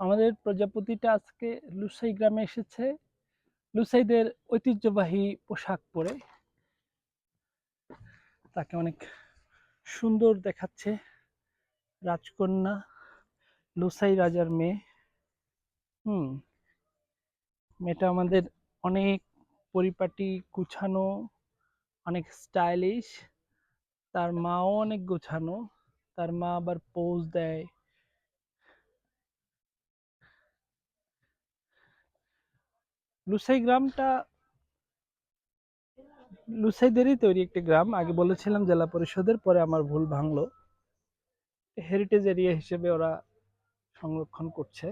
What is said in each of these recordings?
আমাদের প্রজাপতিটা আজকে লুসাই গ্রামে এসেছে। লুসাইদের ঐতিহ্যবাহী পোশাক পরে। তাকে অনেক সুন্দর দেখাচ্ছে রাজকন্যা, লুসাই রাজার মেয়ে। হুম, মেয়েটা আমাদের অনেক পরিপাটি, গুছানো, অনেক স্টাইলিশ তার মাও অনেক গোছানো। তার মা আবার পোজ দেয়। লুসাই গ্রামটা লুসাইদেরই তৈরি একটি গ্রাম। আগে বলেছিলাম জেলা পরিষদের, পরে আমার ভুল ভাঙলো। হেরিটেজ এরিয়া হিসেবে ওরা সংরক্ষণ করছে।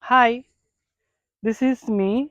Hi, this is me.